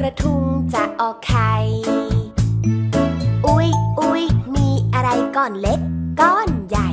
กระทุงจะออกไข่ อุ๊ยอุ๊ยมีอะไรก้อนเล็ก ก้อนใหญ่